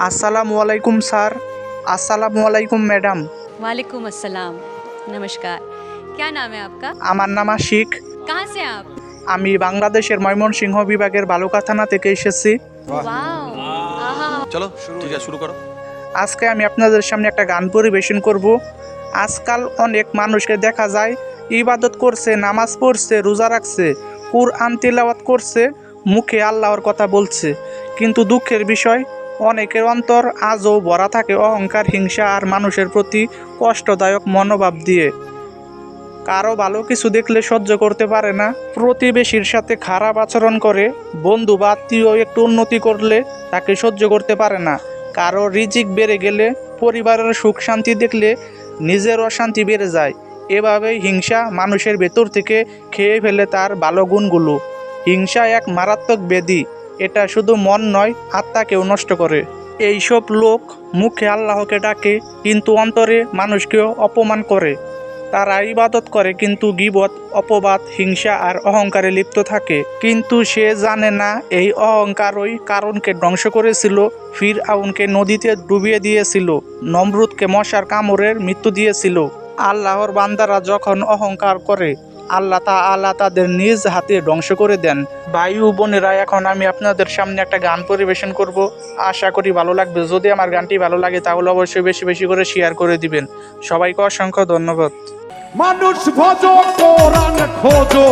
আসসালামু আলাইকুম স্যার আসসালামু আলাইকুম ম্যাডাম वालेकुम अस्सलाम नमस्कार क्या नाम है आपका আমার নাম আশিক कहाँ से हैं आप আমি বাংলাদেশের ময়মনসিংহ বিভাগের বালুকা থানা থেকে এসেছি वाओ आहा চলো ঠিক আছে শুরু করো আজকে আমি আপনাদের সামনে একটা গান পরিবেশন করব আজকাল অনেক মানুষকে দেখা যায় ইবাদত করছে নামাজ পড়ছে রোজা রাখছে কুরআন তিলাওয়াত করছে মুখে আল্লাহর কথা বলছে কিন্তু দুঃখের বিষয় অনেকের অন্তর আজও ভরা থাকে অহংকার, হিংসা আর মানুষের প্রতি কষ্টদায়ক মনোভাব দিয়ে। কারও ভালো কিছু দেখলে সহ্য করতে পারে না। প্রতিবেশীর সাথে খারাপ আচরণ করে বন্ধু বা আত্মীয় একটু উন্নতি করলে তাকে সহ্য করতে পারে না। কারও রিজিক বেড়ে গেলে পরিবারের সুখ শান্তি দেখলে নিজের অশান্তি বেড়ে যায়। এভাবেই হিংসা মানুষের ভেতর থেকে খেয়ে ফেলে তার ভালো গুণগুলো। হিংসা এক মারাত্মক ব্যাধি। এটা শুধু মন নয়, আত্মাকেও নষ্ট করে। এইসব লোক মুখে আল্লাহকে ডাকে, কিন্তু অন্তরে মানুষকেও অপমান করে। তারা ইবাদত করে, কিন্তু গিবত, অপবাদ, হিংসা আর অহংকারে লিপ্ত থাকে। কিন্তু সে জানে না, এই অহংকারই কারণকে ধ্বংস করেছিল ফির আউনকে নদীতে ডুবিয়ে দিয়েছিল, নমরুদকে মশার কামড়ের মৃত্যু দিয়েছিল। আল্লাহর বান্দারা যখন অহংকার করে আল্লাহ তা আল্লাহ তাদের নিজ হাতে ধ্বংস করে দেন। ও বোনেরা, এখন আমি আপনাদের সামনে একটা গান পরিবেশন করব। আশা করি ভালো লাগবে। যদি আমার গানটি ভালো লাগে, তাহলে অবশ্যই বেশি বেশি করে শেয়ার করে দিবেন। সবাইকে অসংখ্য ধন্যবাদ। মানুষ ভজ, কোরআন খোঁজো।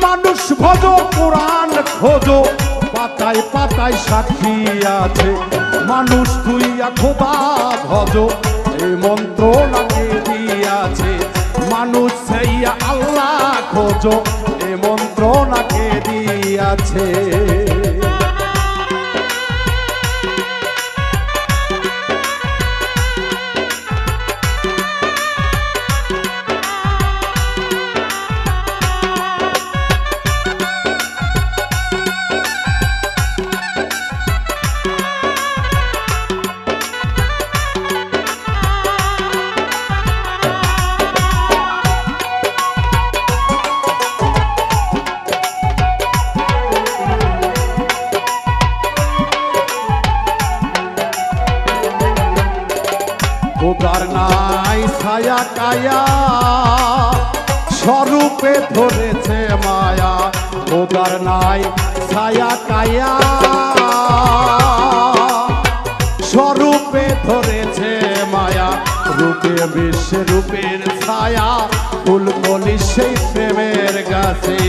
মানুষ ভজ, কোরআন খোঁজো। পাতায় পাতায় সাক্ষী আছে। মানুষ তুই খোদা ভজ। এই মন্ত্র নাকি দিয়াছে। মানুষ সেইয়া আল্লাহ খোঁজো এই মন্ত্র নাকি দিয়াছে। খোদার নাই ছায়া কায়া, স্বরূপে ধরেছে মায়া। খোদার নাই ছায়া কায়া, স্বরূপে ধরেছে মায়া। রূপে বিশ্বে রূপের ছায়া ফুলকলি সেই প্রেমের গাছে।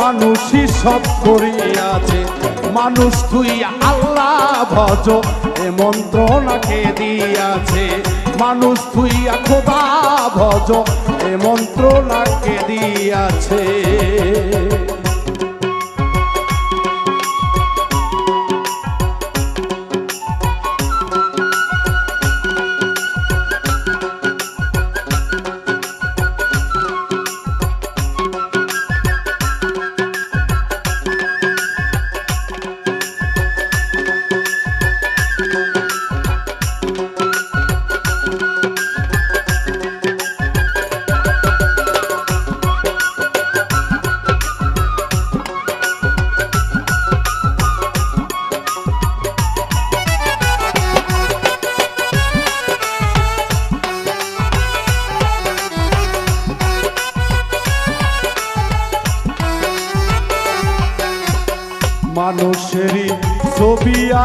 মানুষই সব করিয়াছে। মানুষ তুই আল্লাহ ভজ, এ মন্ত্র নাকে দিয়াছে। মানুষ তুই খোদা ভজ, এ মন্ত্র নাকে দিয়াছে।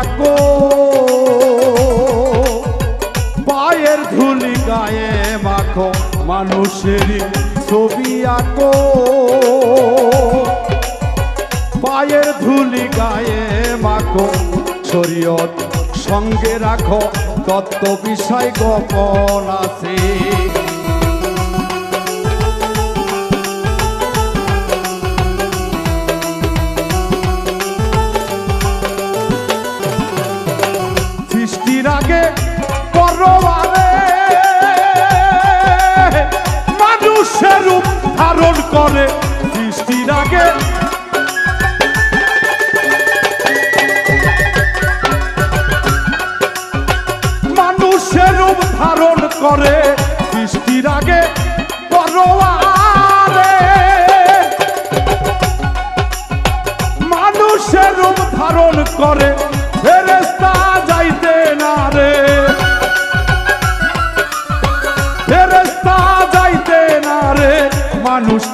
আঁকো পায়ের ধুলি গায়ে মাখো মানুষেরই ছবি আঁকো। পায়ের ধুলি গায়ে মাখো শরীয়ত সঙ্গে রাখো, তত্ত্ব বিষয় গোপন আছে।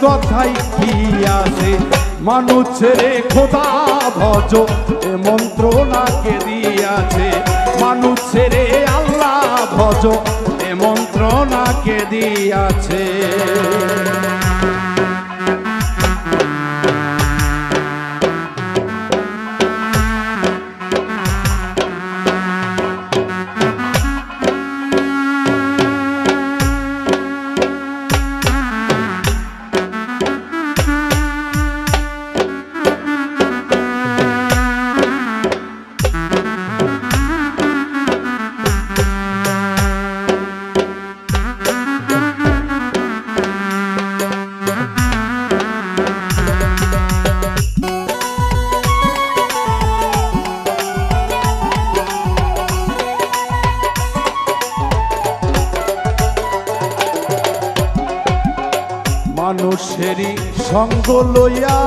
তথাই কি আছে? মানুষ ছেড়ে খোদা ভজ, এ মন্ত্রণাকে দিয়াছে। মানুষ ছেড়ে আল্লাহ ভজ, এ মন্ত্রণাকে দিয়াছে। সঙ্গ লইয়া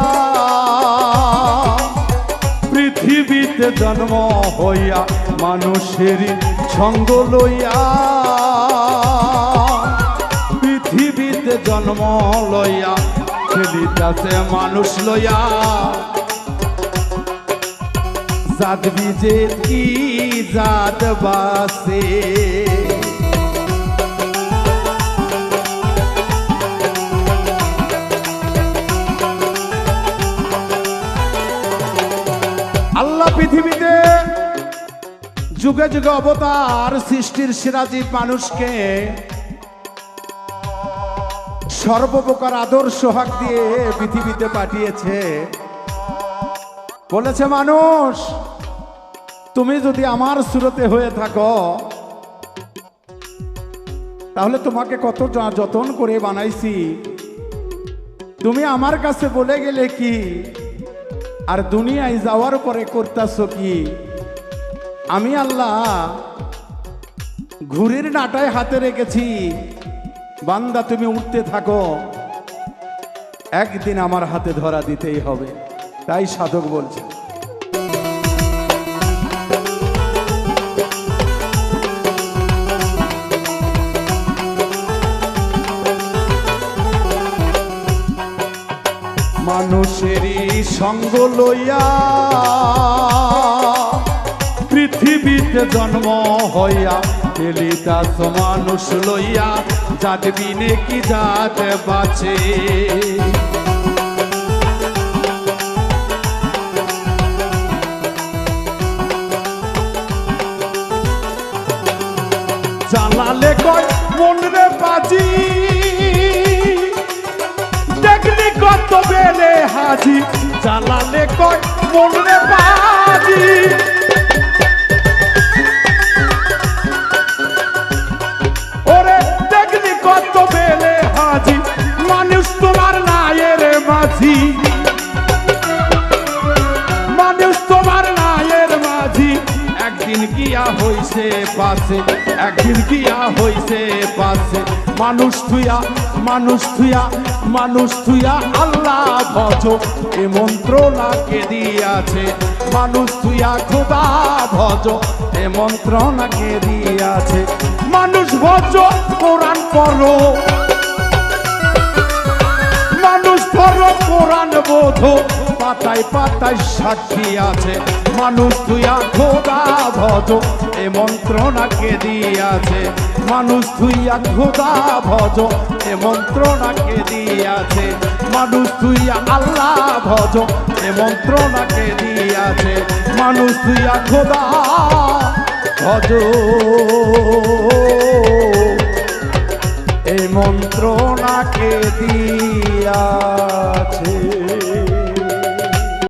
পৃথিবীতে জন্ম হইয়া মানুষেরই সঙ্গ লইয়া পৃথিবীতে জন্ম লইয়া খেলিতাছে মানুষ লইয়া। জাত বিজে কি জাত বাসে? পৃথিবীতে যুগে যুগে অবতার সৃষ্টির সিরাজিত মানুষকে সর্বপ্রকার আদর্শ সোহাগ দিয়ে পৃথিবীতে পাঠিয়েছে। বলেছে, মানুষ, তুমি যদি আমার সুরতে হয়ে থাকো, তাহলে তোমাকে কত যতন করে বানাইছি। তুমি আমার কাছে বলে গেলে কি আর দুনিয়ায় যাওয়ার পরে করতেছ কি? আমি আল্লাহ ঘুড়ির নাটায় হাতে রেখেছি। বান্দা, তুমি উঠতে থাকো। একদিন আমার হাতে ধরা দিতেই হবে। তাই সাধক বলছে। মানুষেরই সঙ্গ লইয়া পৃথিবীতে জন্ম হইয়া পেলিতাস মানুষ লইয়া জাত কি জাত বাঁচে? কত হাজি জালালে কয় মন রে বাজি। একদিন গিয়া হইছে পাশে, একদিন গিয়া হইছে পাশে। মানুষ থুয়া মানুষ থুয়া মানুষ থুয়া আল্লাহ ভজ, এ মন্ত্র নাকে দিয়াছে। মানুষ থুয়া খোদা ভজ, এ মন্ত্র নাকে দিয়াছে। মানুষ ভজ, কোরআন পড়ো। মানুষ পড়ো, কোরআন বোধ পাতায় পাতায় সাক্ষী আছে। মানুষ তুইয়া খোদা ভজ, এ মন্ত্রণাকে দিয়াছে। মানুষ তুইয়া খোদা ভজ, এ মন্ত্রণাকে দিয়াছে। মানুষ তুইয়া আল্লাহ ভজ, এ মন্ত্রণাকে দিয়াছে। মানুষ তুইয়া খোদা ভজ। এই মন্ত্রণাকে দিয়াছে।